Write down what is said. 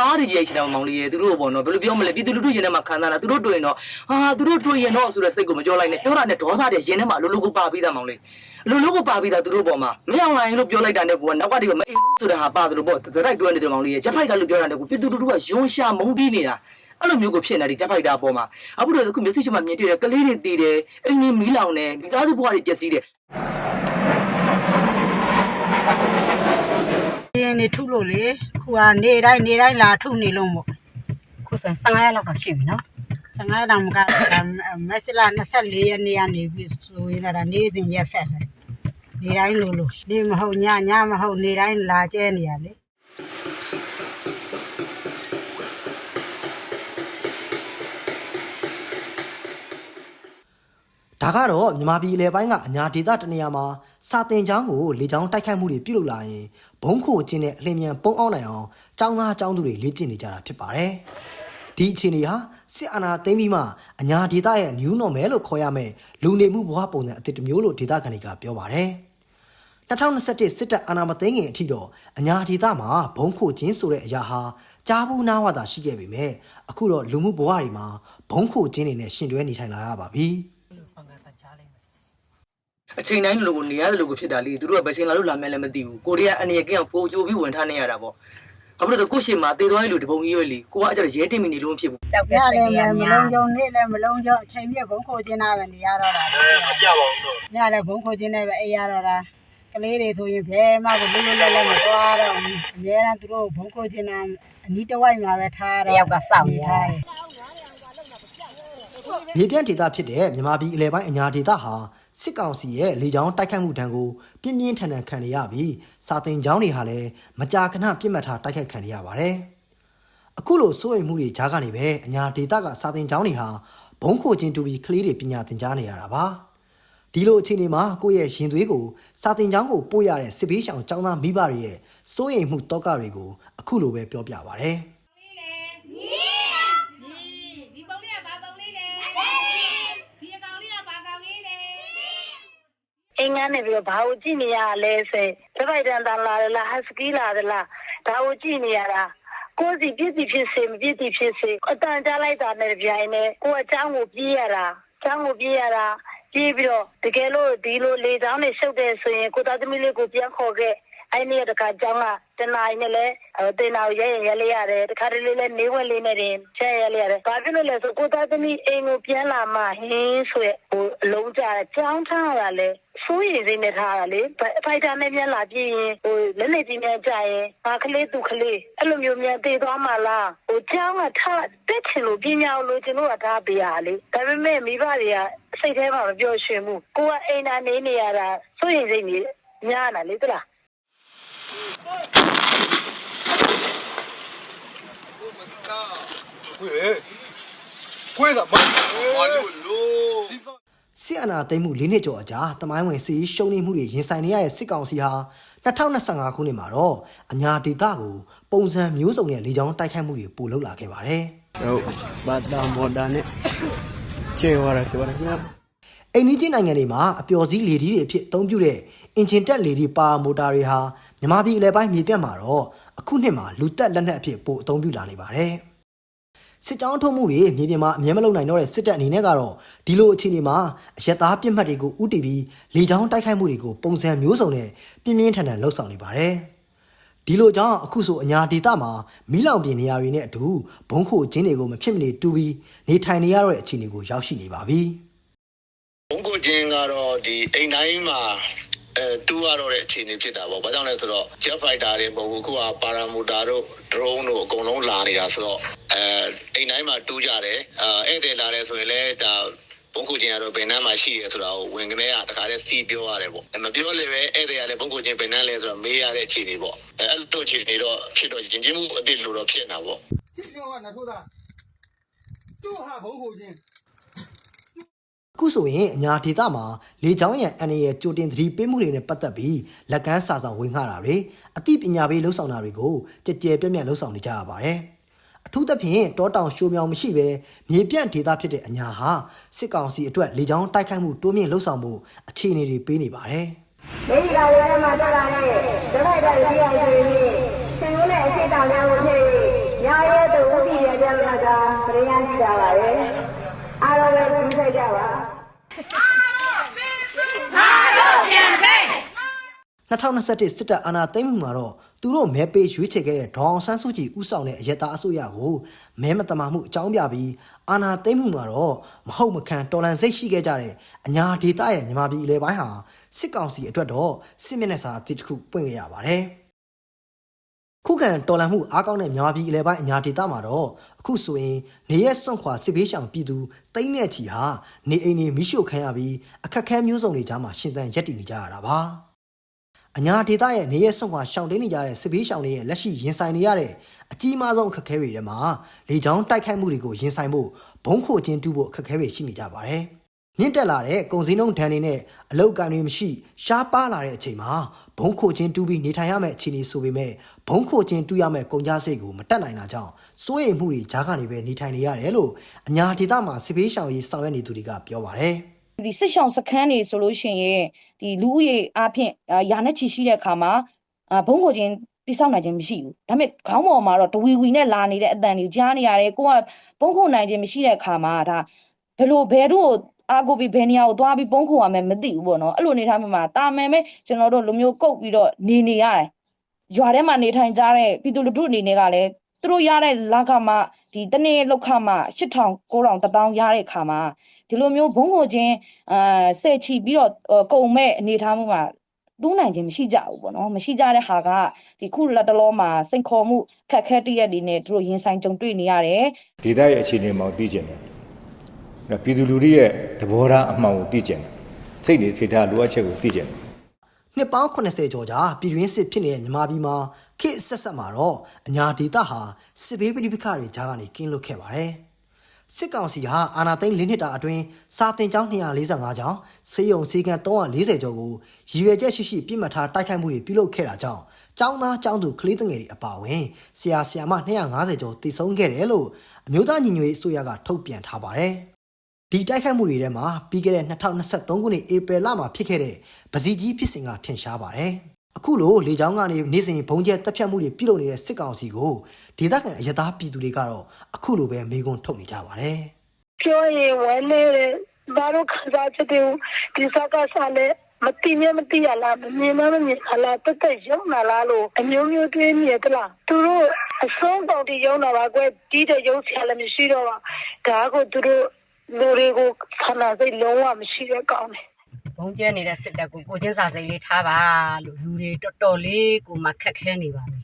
သားတွေကြီးရိုက်ချင်တာမောင်လေးရေသူတို့ပေါ့နော်ဘယ်လိုပြောမလဲပြည်သူလူထုရင်ထဲမှာခံစားတာသူတို့တွေ့ရင်တော့ဟာသူတို့တွေ့ရင်တော့ဆိုတဲ့စိတ်ကိုမပြောလိုက်နဲ့ပြောတာနဲ့ဒေါသတဲ့ရင်ထဲမှာအလိုလိုကိုပါပြီးသားမောင်လေးအလိုလိုကိုပါပြီးသားသူတို့ပေါ်မှာမအောင်နိုင်လို့ပြောလိုက်တာနဲ့ကိုကနောက်ကတည်းကမအိမ်ဘူးဆိုတဲ့ဟာပါသလိုပေါ့တရိုက်တွဲနေတယ်မောင်လေးရေချက်ဖိုက်တာလို့ပြောတာနဲ့ကိုပြည်သူလူထုကယွန်းရှာမုန်းတီးနေတာအဲ့လိုမျိုးကိုဖြစ်နေတယ်ချက်ဖိုက်တာပေါ်မှာအခုတော့အခုမျက်စိချမှာမြင်တွေ့တယ်ကလေးတွေတည်တယ်အိမ်ကြီးမီးလောင်တယ်ဒီသားစုဘွားတွေပျက်စီးတယ် င်းနေထုလို့လေခုကနေတိုင်းနေတိုင်းလာထုနေလို့မို့ခုဆိုရင်15ရက်လောက်တော့ရှိပြီနော်15တောင်မကမက်စလာ24ရက်နေ့ကနေပြီးဆိုရင်လည်းနေ့စဉ်ရက်ဆက်ပဲနေတိုင်းလို့လို့နေမဟုတ်ညညမဟုတ်နေတိုင်းလာကျဲနေရလေဒါကတော့မြန်မာပြည်အလဲပိုင်းကအညာဒေသတနေရာမှာ စာတင်ကျောင်းကိုလေကျောင်းတိုက်ခိုက်မှုတွေပြုလုပ်လာရင်ဘုံခိုကျင်းတဲ့အလင်းမြန်ပုံအောင်နိုင်အောင်ကျောင်းသားကျောင်းသူတွေလေ့ကျင့်နေကြတာဖြစ်ပါတယ်။ဒီအခြေအနေဟာစစ်အာဏာသိမ်းပြီးမှအညာဒေသရဲ့ new normal လို့ခေါ်ရမယ့်လူနေမှုဘဝပုံစံအသစ်တစ်မျိုးလို့ဒေသခံတွေကပြောပါတယ်။2021စစ်တပ်အာဏာမသိမ်းခင်အထိတော့အညာဒေသမှာဘုံခိုကျင်းဆိုတဲ့အရာဟာကြားဘူးနားဝတာရှိခဲ့ပေမဲ့အခုတော့လူမှုဘဝတွေမှာဘုံခိုကျင်းတွေနဲ့ရှင်တွဲနေထိုင်လာရပါပြီ။ အချိန်တိုင်းလိုကိုနေရတယ်လို့ကိုဖြစ်တာလေသူတို့ကဘယ်ချိန်လာလို့လာမယ်လည်းမသိဘူးကိုရီးယားအနေနဲ့ကင်းအောင်ကိုကြိုပြီးဝင်ထားနေရတာပေါ့ဘာဖြစ်လို့လဲကိုရှင်မှာတေသွားတဲ့လူတပုံကြီးပဲလေကိုကအကြရဲတင်မိနေလို့မဖြစ်ဘူးကြောက်ရတဲ့စိတ်တယ်တွေကမများလုံးကြုံနေလည်းမလုံးကြုံအချိန်ပြည့်ဘုံခိုခြင်းနာပဲနေရတော့တာကြပါဦးတော့ညလည်းဘုံခိုခြင်းနဲ့ပဲအေးရတော့တာကလေးတွေဆိုရင်ဘယ်မှကိုလွတ်လွတ်လပ်လပ်မသွားတော့ဘူးအများအားသူတို့ဘုံခိုခြင်းနာအနီးတစ်ဝိုက်မှာပဲထားတတော့ယောက်ကစောင့်နေရထားတယ်တယ်မြေပြန့်ဒေသဖြစ်တဲ့မြန်မာပြည်အလဲပိုင်းအညာဒေသဟာ စစ်ကောင်စီရဲ့လေကြောင်းတိုက်ခိုက်မှုတံကိုပြင်းပြင်းထန်ထန်ခံနေရပြီးစာတင်ကျောင်းတွေဟာလည်းမကြာခဏပြစ်မှတ်ထားတိုက်ခိုက်ခံနေရပါတယ်။အခုလိုစိုးရိမ်မှုတွေကြားကနေပဲအညာဒေသကစာတင်ကျောင်းတွေဟာဘုံခိုချင်းတူပြီးကလေးတွေပညာသင်ကြားနေရတာပါ။ဒီလိုအခြေအနေမှာကိုယ့်ရဲ့ရင်သွေးကိုစာတင်ကျောင်းကိုပို့ရတဲ့စစ်ဘေးရှောင်ကျောင်းသားမိဘတွေရဲ့စိုးရိမ်မှုတောကတွေကိုအခုလိုပဲပြောပြပါဗျ။ ဒီပုံလေးကဘာပုံလေးလဲဒီအကောင်လေးကဘာကောင်လေးလဲ အင်္ဂါနဲ့ပြီးတော့ဘာကိုကြည့်နေရလဲဆိုရင်တပိုက်တန်တန်လာလားဟတ်စကီလာလားဒါကိုကြည့်နေရတာကိုယ်စီပြည့်စီဖြစ်စေမပြည့်စီဖြစ်စေအတန်ကြားလိုက်တာနဲ့ကြိုင်နဲ့ကိုယ်အချောင်းကိုပြေးရတာချောင်းကိုပြေးရတာပြေးပြီးတော့တကယ်လို့ဒီလိုလေချောင်းနဲ့ရှုပ်တဲ့ဆိုရင်ကိုသားသမီးလေးကိုပြန်ခေါ်ခဲ့ အဲ့ဒီတခါကျောင်းကတနာရီနဲ့လဲတင်နာကိုရဲရင်ရဲလေးရတယ်တခါတလေလဲနေဝင်လေးနဲ့တင်ချက်ရဲလေးရတယ်ဘာဖြစ်လို့လဲဆိုကိုသားသမီးအိမ်ကိုပြန်လာမှဟင်းဆိုရဟိုအလုံးကြတယ်ကျောင်းထားရတာလဲစိုးရိမ်စိတ်နဲ့ထားရတာလေဖိုက်တာနဲ့ပြန်လာပြင်းရင်ဟိုလက်နေကြီးများကြရင်ငါကလေးသူကလေးအဲ့လိုမျိုးများတေသွားမှလားဟိုကျောင်းကထားတက်ချင်လို့ပညာလို့ကျွန်တော်ကထားပေးရလေဒါပေမဲ့မိဘတွေကစိတ်ထဲမှာမပြောရှင်ဘူးကိုကအိမ်သာနေနေရတာစိုးရိမ်စိတ်ကြီးများတာလေသလား ခွေခွေကမဘာလို့လို့စီအနာသိမှု၄နှစ်ကျော်အကြာတမိုင်းဝင်စီရှုံနေမှုတွေရင်ဆိုင်နေရတဲ့စစ်ကောင်စီဟာ2025ခုနှစ်မှာတော့အညာဒေတာကိုပုံစံမျိုးစုံနဲ့လေကြောင်းတိုက်ခိုက်မှုတွေပိုလုပ်လာခဲ့ပါတယ်။ဟုတ်ဗတ်တာမော်ဒါနဲ့ချေဝါရခဲ့ပါတယ်ခင်ဗျာ။ အိမ်နီးချင်းနိုင်ငံတွေမှာအပျော်စီးလေဒီတွေအဖြစ်အသုံးပြုတဲ့အင်ဂျင်တက်လေဒီပါမိုတာတွေဟာမြန်မာပြည်အလဲပိုင်းမြေပြတ်မှာတော့အခုနှစ်မှာလူတက်လက်နက်အဖြစ်ပိုအသုံးပြုလာနေပါတယ်။စစ်ကြောင်းထုံးမှုတွေမြေပြင်မှာအမြဲမလုံနိုင်တော့တဲ့စစ်တပ်အနေနဲ့ကတော့ဒီလိုအခြေအနေမှာအရက်သားပြစ်မှတ်တွေကိုဥတီပြီးလေကြောင်းတိုက်ခိုက်မှုတွေကိုပုံစံမျိုးစုံနဲ့ပြင်းပြင်းထန်ထန်လှုပ်ဆောင်နေပါတယ်။ဒီလိုကြောင့်အခုဆိုအညာဒေတာမှာမီးလောင်ပြင်နေရာတွေနဲ့အတူဘုံခိုကျင်းတွေကိုမဖြစ်မနေတူပြီးနေထိုင်နေရတဲ့အခြေအနေကိုရောက်ရှိနေပါပြီ။ဘုံကို ချင်းကတော့ဒီအိမ်တိုင်းမှာအဲတူရတော့တဲ့အခြေအနေဖြစ်တာပေါ့။ဘာကြောင့်လဲဆိုတော့ jet fighter တွေမဟုတ်ဘူးခုက paramotor တို့ drone တို့အကုန်လုံးလာနေတာဆိုတော့အဲအိမ်တိုင်းမှာတူးကြတယ်။အဲဧည့်သည်လာတယ်ဆိုရင်လည်းဒါဘုံကိုချင်းကတော့ဗန်နန်းမှာရှိရဲဆိုတာကိုဝင်ကလေးကတခါတည်းစီပြောရတယ်ပေါ့မပြောလည်းပဲဧည့်တွေကလည်းဘုံကိုချင်းဗန်နန်းလဲဆိုတော့မေးရတဲ့အခြေအနေပေါ့အဲအဲ့လိုအခြေအနေတော့ဖြစ်တော့ရင်ချင်းမှုအစ်စ်လိုတော့ဖြစ်နေတာပေါ့ချစ်ကျော်ကနထိုးတာသူ့ဟာဘုံကိုချင်း ခုဆိုရင်အညာဒေတာမှာလေချောင်းရံအန်ရဲ့ကြိုတင်သတိပေးမှုတွေနဲ့ပတ်သက်ပြီးလက်ကမ်းစာဆောင်ဝင်ခတာတွေအသိပညာပေးလှုပ်ဆောင်တာတွေကိုကြကြဲပြန့်ပြန့်လှုပ်ဆောင်နေကြရပါတယ်။အထူးသဖြင့်တောတောင်ရှိုးမြောင်မရှိဘဲမြေပြန့်ဒေတာဖြစ်တဲ့အညာဟာစစ်ကောင်စီအတွက်လေချောင်းတိုက်ခိုက်မှုတိုးမြင့်လှုပ်ဆောင်မှုအခြေအနေတွေပေးနေပါတယ်။မိမိကလည်းထဲမှာတက်လာတဲ့ဒလိုက်တဲ့ဒီအောင်ဆိုရင်ရှင်လို့နဲ့အရှိတောင်များကို မဆိုင်ကြပါ2021စစ်တပ်အာဏာသိမ်းမှုမှာတော့သူတို့မဲပေးရွေးချယ်ခဲ့တဲ့ဒေါအောင်ဆန်းစုကြည်ဦးဆောင်တဲ့အယက်သားအစိုးရကိုမဲမတမာမှုအကြောင်းပြပြီးအာဏာသိမ်းမှုမှာတော့မဟုတ်မခံတော်လှန်စိတ်ရှိခဲ့ကြတဲ့အညာဒေသရဲ့မြန်မာပြည်အလဲပိုင်းဟာစစ်ကောင်စီအတွက်တော့စစ်မျက်နှာစာအသစ်တစ်ခုပွင့်ခဲ့ရပါတယ်။ ခုခံတော်လန်မှုအားကောင်းတဲ့မြန်မာပြည်အလဲပိုင်းအညာဒေသမှာတော့အခုဆိုရင်နေရက်စွန့်ခွာစစ်ဘေးရှောင်ပြည်သူတိမ့်တဲ့ချီဟာနေအိမ်တွေမိရှို့ခံရပြီးအခက်အခဲမျိုးစုံတွေကြားမှာရှင်သန်ရက်တည်နေကြရတာပါ။အညာဒေတာရဲ့နေရဲဆုံးကရှောင်တင်းနေကြတဲ့စစ်ဘေးရှောင်တွေရဲ့လက်ရှိရင်ဆိုင်နေရတဲ့အကြီးမားဆုံးအခက်အခဲတွေထဲမှာလေကြောင်းတိုက်ခိုက်မှုတွေကိုရင်ဆိုင်ဖို့ဘုံခိုခြင်းတူဖို့အခက်အခဲတွေရှိနေကြပါတယ်။ မြင့်တက်လာတဲ့ကုန်စည်နှုန်းဒဏ်တွေနဲ့အလောက်ကန်တွေမရှိရှားပါလာတဲ့အချိန်မှာဘုံခိုခြင်းတူပြီးနေထိုင်ရမယ့်အခြေအနေဆိုပေမဲ့ဘုံခိုခြင်းတူရမယ့်ကုန်ကြစိတ်ကိုမတက်နိုင်တာကြောင့်စိုးရိမ်မှုတွေကြားကနေပဲနေထိုင်နေရတယ်လို့အညာဒေတာမှာစစ်ဘေးရှောင်ရေးဆောင်ရွက်နေသူတွေကပြောပါတယ်။ဒီစစ်ဆောင်စခန်းနေဆိုလို့ရှိရင်ဒီလူဦးရေအားဖြင့်အာရာနဲ့ချီရှိတဲ့အခါမှာအာဘုံကိုချင်းတိဆောက်နိုင်ခြင်းမရှိဘူးဒါပေမဲ့ခေါင်းပေါ်မှာတော့ဒဝီဝီနဲ့လာနေတဲ့အတန်တွေကြားနေရတယ်ကိုကဘုံခုနိုင်ခြင်းမရှိတဲ့အခါမှာဒါဘယ်လိုဘယ်တို့ အာကိုပြီးဘယ်နေရာကိုသွားပြီးဘုံခုရမယ်မသိဘူးပေါ့နော်အဲ့လိုနေထားမှမှာတာမယ်မဲ့ကျွန်တော်တို့လူမျိုးကုတ်ပြီးတော့နေနေရတယ်ရွာထဲမှာနေထိုင်ကြတဲ့ပြည်သူလူထုအနေနဲ့ကလည်းသူတို့ရတဲ့လကမှဒီတနေ့လောက်ခမှ8000 9000 1000ရတဲ့အခါမှာဒီလိုမျိုးဘုံကိုချင်းအာဆဲချီပြီးတော့ဟိုကုံမဲ့အနေထားမှုမှာတူးနိုင်ခြင်းမရှိကြဘူးပေါ့နော်မရှိကြတဲ့ဟာကဒီခုလက်တလောမှာစိန်ခေါ်မှုခက်ခဲတရက်တွေနဲ့သူတို့ရင်ဆိုင်ကြုံတွေ့နေရတယ်ဒေသရဲ့အခြေအနေမှောင်သိကျင်တယ်။နောက် ပြည်သူလူထုရဲ့သဘောထားအမှောင်ကိုသိကျင်တယ်။စိတ်တွေစိတ်ထားလိုအပ်ချက်ကိုသိကျင်တယ်နှစ်ပေါင်း80ကျော်ကြာပြည်တွင်းစစ်ဖြစ်နေတဲ့မြန်မာပြည်မှာခေတ်အဆက်ဆက်မှာတော့အညာဒေတာဟာစစ်ဘေးပဋိပက္ခတွေကြားကနေကင်းလွတ်ခဲ့ပါတယ်။စစ်ကောင်စီဟာအာဏာသိမ်း၄နှစ်တာအတွင်းစာတင်ကျောင်း245ကျောင်းစေယုံစီကံ340ကျော်ကိုရည်ရွယ်ချက်ရှိရှိပြစ်မှတ်ထားတိုက်ခိုက်မှုတွေပြုလုပ်ခဲ့တာကြောင့်ကျောင်းသားကျောင်းသူကလေးငယ်တွေအပါအဝင်ဆရာဆရာမ250ကျော်တည်ဆုံးခဲ့တယ်လို့အမျိုးသားညီညွတ်ရေးအစိုးရကထုတ်ပြန်ထားပါတယ်။ ဒီတိုက်ခိုက်မှုတွေထဲမှာပြီးခဲ့တဲ့2023ခုနှစ်ဧပြီလမှာဖြစ်ခဲ့တဲ့ဗစီကြီးဖြစ်စဉ်ကထင်ရှားပါတယ်။အခုလိုလေကြောင်းကနေနေ့စဉ်ဘုံကျဲတပ်ဖြတ်မှုတွေပြုလုပ်နေတဲ့စစ်ကောင်စီကိုဒေသခံအရသားပြည်သူတွေကတော့အခုလိုပဲမေးခွန်းထုတ်နေကြပါတယ်။ပြောရင်ဝမ်းနေတယ်ဘာလို့ခံစားချက်တွေဒီစကားစားလဲမတိမြမတိရလားမမြင်မမမြင်လားတက်တက်ရုံနာလားလို့အမျိုးမျိုးတွေးနေသလားသူတို့အဆုံးပေါက်တီရုံနာပါကွယ်ဒီတဲ့ရုံဆရာလည်းမရှိတော့ပါဒါကိုသူတို့ လူတွေကိုဆန္ဒစိတ်လုံးဝမရှိတဲ့ကောင်းတယ်ဘုံကျဲနေတဲ့စစ်တပ်ကိုကိုချင်းစာစိတ်လေးထားပါလို့လူတွေတော်တော်လေးကိုမှခက်ခဲနေပါပြီ